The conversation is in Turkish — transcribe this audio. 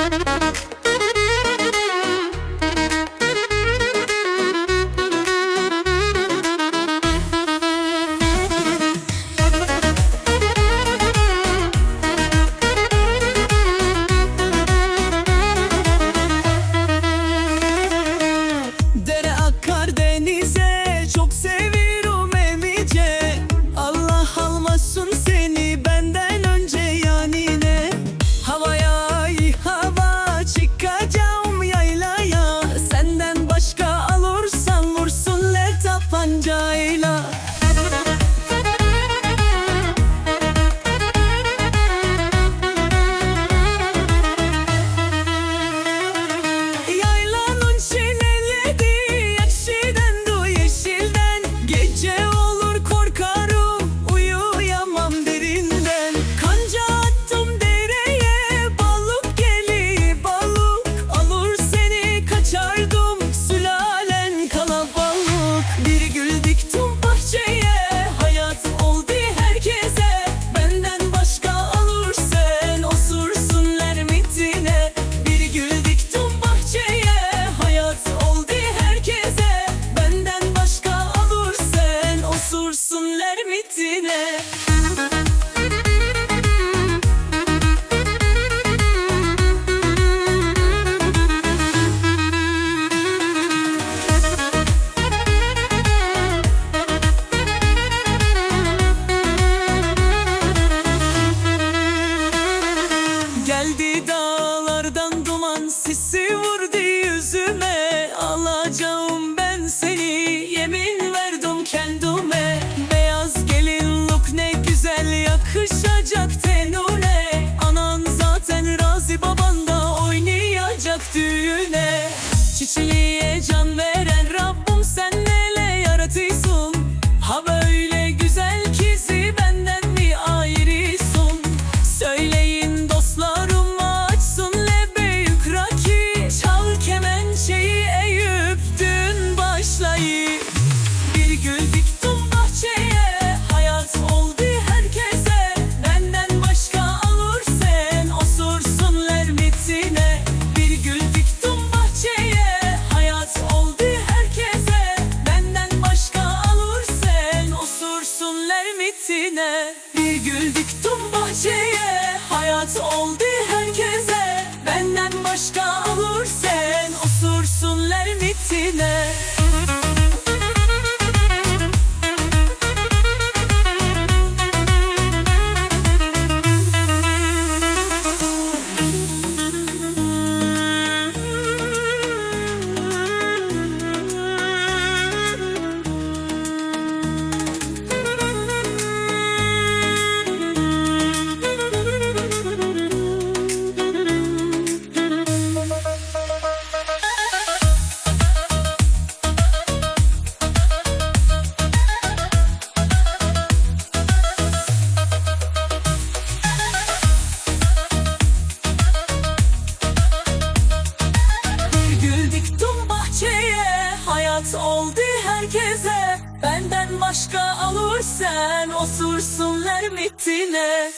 Dere akar deniz Güller mitine. Geldi dağlardan duman sisi vur Diktim bahçeye. başka alırsan osursunlar mitine